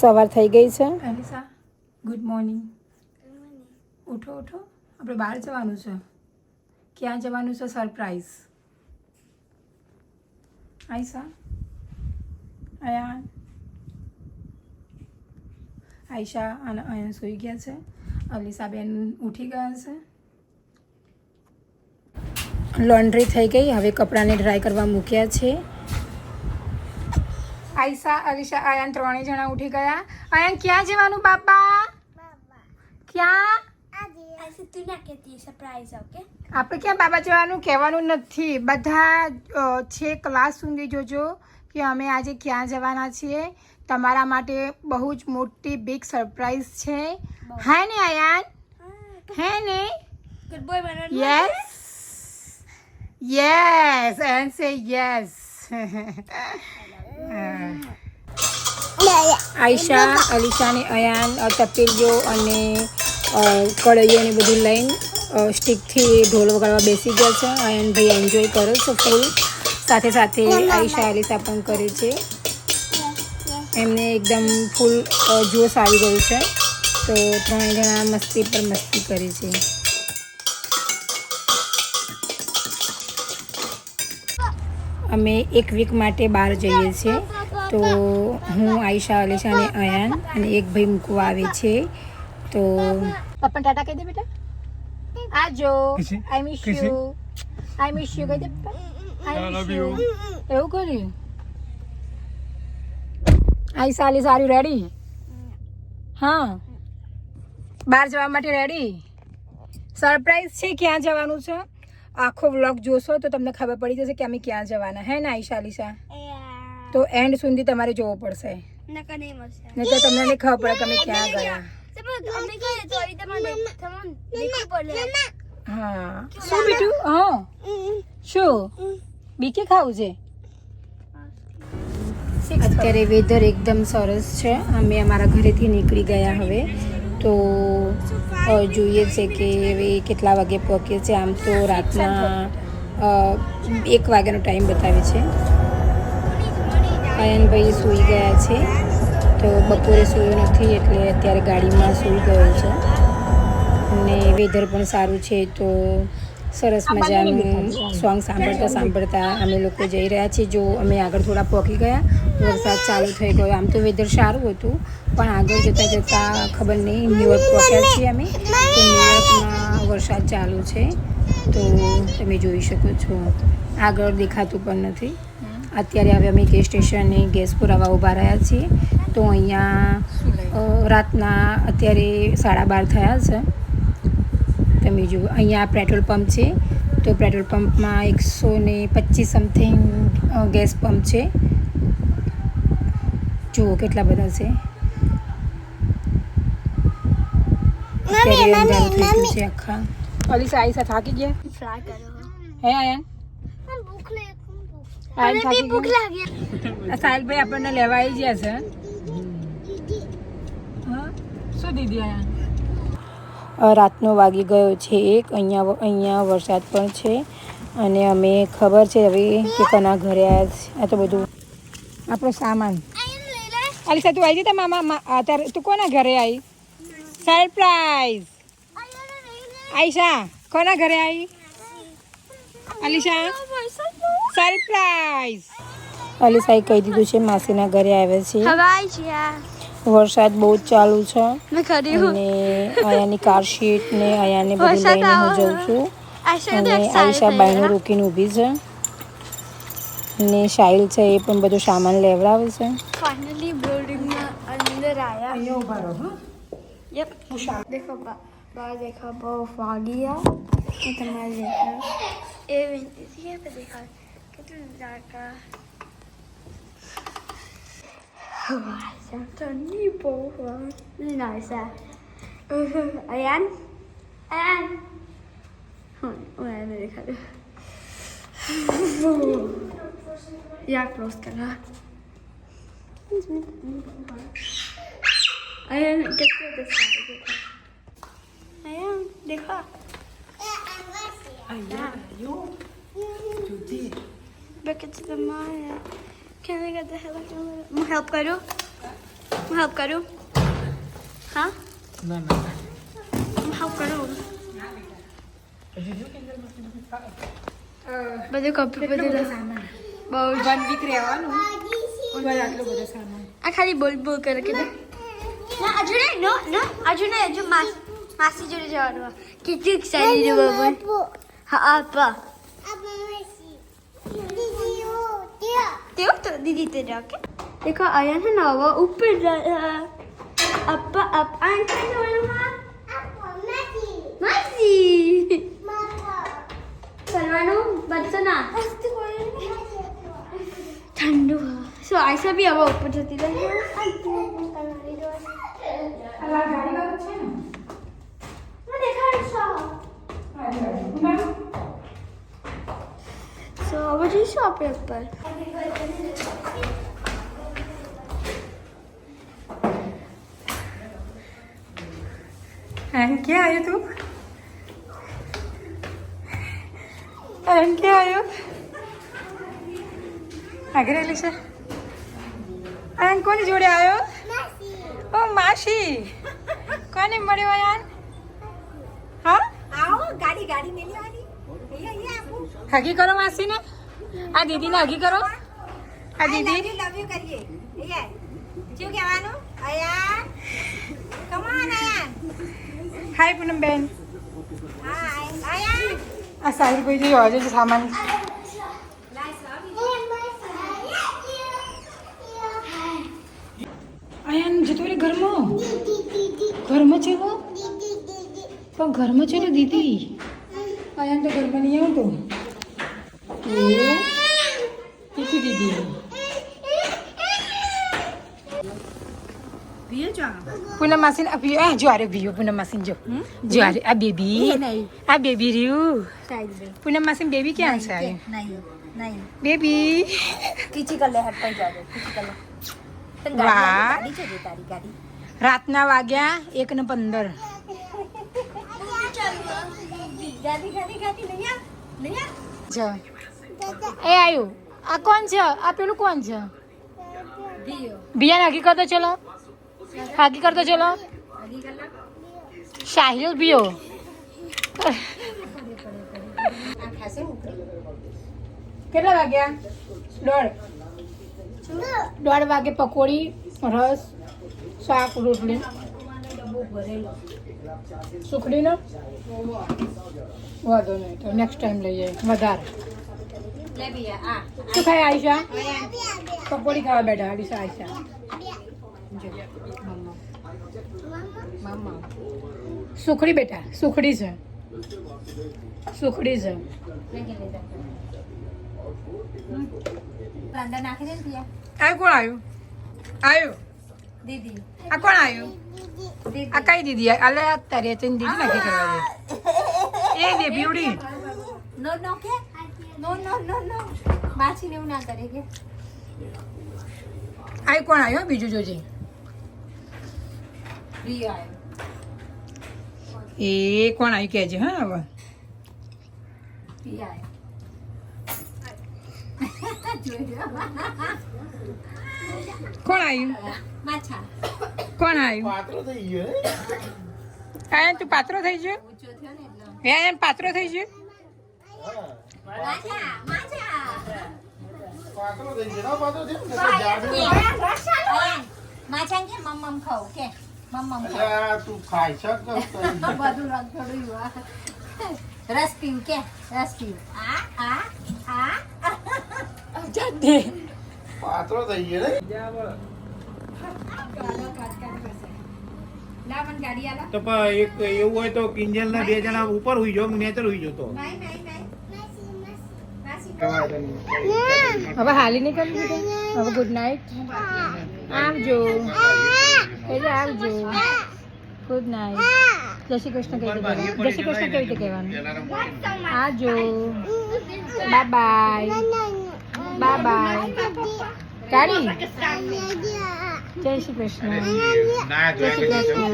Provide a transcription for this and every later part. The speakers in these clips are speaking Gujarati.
સવાર થઈ ગઈ છે. અનિશા ગુડ મોર્નિંગ ઉઠો ઉઠો. આપણે બહાર જવાનું છે. ક્યાં જવાનું છે સરપ્રાઈઝ આયશા? આયા? આયશા અને અહીંયા સૂઈ ગયા છે. અલીસાબેન ઉઠી ગયા છે. લોન્ડ્રી થઈ ગઈ. હવે કપડાને ડ્રાય કરવા મૂક્યા છે. આયશા અલીશા આયાન ત્રણેય જણા ઉઠી ગયા. આયાન ક્યાં જવાનું બાપા? ક્યાં? આપણે ક્યાં બાબા જવાનું કહેવાનું નથી. બધા છે ક્લાસ સુધી જોજો કે અમે આજે ક્યાં જવાના છીએ. તમારા માટે બહુ જ મોટી બિગ સરપ્રાઈઝ છે. હે ને આયાન? હે. ને? Yes yes and say yes Ayesha Alisha ને અયાન તપેલીઓ અને અ, ને બધું લઈને સ્ટીકથી ઢોલ વગાડવા બેસી ગયા છે. અયાન ભાઈ એન્જોય કરે છે ફૂલ સાથે સાથે આયશા અલીશા પણ કરે છે. એમને એકદમ ફૂલ જોશ આવી ગયું છે. તો ત્રણેય જણા મસ્તી પર મસ્તી કરે છે. અમે એક વીક માટે બહાર જઈએ છીએ. તો હું આયશા અલીશા અને અયાન અને એક ભાઈ મૂકવા આવે છે. તો પપ્પા ટાટા કહી દે બેટા. આજો I miss you I miss you કહી દે આઈ લવ યુ એવું કર્યું આયશા અલીશા આર રેડી હા. બહાર જવા માટે રેડી સરપ્રાઈઝ છે? ક્યાં જવાનું છે? આખો વ્લોગ જોશો તો તમને ખબર પડી જશે કે અમે ક્યાં જવાના. હે ને અલીશા તો એન્ડ સુધી તમારે જોવો પડશે. નહીં મળશે. તો તમને નહીં ખબર પડે કે અમે ક્યાં ગયા. હા. શું બીજું હા. શું? બીકે ખાવું છે? અત્યારે વેધર એકદમ સરસ છે. અમે અમારા ઘરેથી નીકળી ગયા હવે. તો જોઈએ છે કે હવે કેટલા વાગે પહોંચીએ છે. આમ તો રાતના એક વાગ્યાનો ટાઈમ બતાવે છે. અયનભાઈ સૂઈ ગયા છે. તો બપોરે સૂયો નથી એટલે અત્યારે ગાડીમાં સૂઈ ગયો છે. અને વેધર પણ સારું છે તો સરસ મજાનું સોંગ સાંભળતા સાંભળતા અમે લોકો જઈ રહ્યા છીએ. જો અમે આગળ થોડા પહોંચી ગયા વરસાદ ચાલુ થઈ ગયો. આમ તો વેધર સારું હતું. પણ આગળ જતાં જતાં ખબર નહીં ન્યુયોર્ક પહોંચ્યા છીએ અમે તો ન્યુયોર્કમાં વરસાદ ચાલુ છે. તો તમે જોઈ શકો છો. આગળ દેખાતું પણ નથી. અત્યારે હવે અમે ગેસ સ્ટેશને ગેસ પુરાવા ઊભા રહ્યા છીએ. તો અહીંયા રાતના અત્યારે સાડા બાર થયા છે. તમે જુઓ, અહીંયા પેટ્રોલ પંપ છે. તો પેટ્રોલ પંપમાં એકસો ને પચીસ સમથિંગ ગેસ પંપ છે. જુઓ કેટલા બધા છે. અલીસા આઈસા થાકી ગયા? ફ્રાય કરો. હે આયન ભૂખ લે આયન થાકી ભૂખ ગયું? લાગી. આ આપણને લેવા આવી ગયા છે. હા? શું દીદી આયા? રાતનો વાગી ગયો છે એક. અહીંયા અહીંયા વરસાદ પણ છે. અને અમે ખબર છે હવે કે કના ઘરે આવ્યા છે. આ તો બધું આપણો સામાન. અલીસા તું આવી જતા મામા મા- અત્યારે તું કોના ઘરે આવી સરપ્રાઈઝ આઈશા કોના ઘરે આવી અલીશા સરપ્રાઈઝ અલીસાએ કહી દીધું છે માસીના ઘરે આવે છે. વરસાદ બહુ જ ચાલુ છે. અને અહીંયાની કાર શીટ ને આયાને બધું લઈને હું. જઉં છું. અને આઈશા આયશા રોકીને ઊભી છે. ને શાઇલ છે એ પણ બધું સામાન લેવડાવે છે. ફાઇનલી અહીંયા ઊભા રહો હા યપ પૂછા દેખો બહાર દેખા બહુ વાગી ગયા હું તમારે દેખા એ વિનંતી છે દેખા કેટલું ઝાકા Guarda, Tony Ayan? Ayan? Nee. Ja, proost, Carla. Is met देखा या क्लोज करा अयान कितने दिखा देखा अयान देखा અહીંયા Back into the Maya. Can I get the helicopter? હું હેલ્પ કરું હું હેલ્પ કરું હા ના ના હું હેલ્પ કરું બધું કપી બધું બહુ જ વન વીક રહેવાનું ઉપર આટલો બધો સામાન આ ખાલી બોલ બોલ કરે કે ના અજુ નહીં નો નો અજુ નહીં હજુ માસી જોડે જવાનું કેટલી એક્સાઇટેડ છે બાબુ હા આપા તેઓ તો દીદી તે ઓકે દેખો આયા છે ને હવે ઉપર આપા આપ આંટી જોવાનું હા માસી કરવાનું બનશે ના ઠંડુ સો આઈસા બી હવે ઉપર જઈશું આપણે ઉપર એમ ક્યાં આવ્યું તું? એમ ક્યાં આવ્યો? આગરેલી છે? એમ કોની જોડે આવ્યો? ઓ માસી. કોને મળ્યો યાર? હા? આવો ગાડી ગાડી મેલી હગી કરો માસીને. આ દીદીને હગી કરો. આ દીદી. લવ યુ કરીએ. અહીંયા શું કહેવાનું? અયાન કમ ઓન અયા હાય પૂનમ બેન. હા અયાન આ સાહિર ભાઈ જે હોય છે સામાન. અયાન જતો રે ઘરમાં. ઘરમાં છે પણ ઘરમાં છે ને દીદી? અયાન તો ઘરમાં નહીં આવતો. એ દીદી દીદી ભીયો છો પૂનમ માસીને આ પીયો આ જો આરે પીયો પૂનમ માસીને જો જો આરે આ બેબી આ બેબી રહ્યું પૂનમ માસીને બેબી ક્યાં છે આ નહીં નહીં બેબી કીચી કર લે હટ પર જાજો કીચી કર લે તને વાહ. ગાડી છે જે તારી ગાડી રાતના વાગ્યા એક ને પંદર ગાડી ગાડી ગાડી નહીં આ નહીં આ છે એ આવ્યું આ કોણ છે? આ પેલું કોણ છે? બિયા બિયાન કરતો ચલો. હાકી કરતો ચલો. સાહિલ આ કેટલા વાગ્યા? દોઢ. દોઢ વાગે પકોડી, રસ, શાક, રોટલી. સુખડીનો? વાંધો નહીં તો નેક્સ્ટ ટાઈમ લઈએ વધારે. લે ભીયા આ શું ખાય આયશા? પકોડી ખાવા બેઠા આડીશા આયશા. સુખડી બેટા સુખડી છે. સુખડી છે. આ કોણ આવ્યું? આવ્યું? દીદી. આ કોણ આવ્યું? આ કઈ દીદી? અલે આ તારે તને દીદી નથી કરવા દે. એ દે બીવડી નો નો કે? નો નો નો નો. ને એવું ના કરે કે? આ કોણ આવ્યો? બીજું જોજે. એ કોણ આવ્યું કહેજે હા હવે? કોણ આવ્યું માછા. કોણ આવ્યું આ તું પાત્રો થઈ ગયો? ઊંચો થયો ને એટલે. હે એમ પાત્રો થઈ ગયો? માછા માછા. માછા કે મમ મમ ખાવ? કે મમ મમ ખાવ? તું ખાઈ છે કે બધું રંગ થોડું રસ પીવું કે? રસ પીવું. આ આ આ. જાતે. પાત્રો થઈ ગયો ને. તો એક એવું હોય તો કિંજલ ના બે જણા ઉપર હુઈ જો નેચર હુઈ જતો. હવે હાલી નહીં કરી દીધું હવે ગુડ નાઇટ આવજો. એટલે આવજો. ગુડ નાઇટ જય શ્રી કૃષ્ણ કહી દીધું જય શ્રી કૃષ્ણ કેવી રીતે કહેવાનું. આવજો. બાય બાય બાય બાય ગાડી જય શ્રી કૃષ્ણ જય શ્રી કૃષ્ણ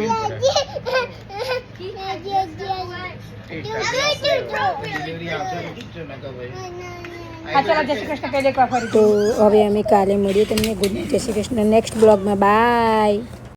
તો હવે અમે કાલે મળીએ. તમને ગુડ નાઇટ જય શ્રી કૃષ્ણ નેક્સ્ટ બ્લોગમાં બાય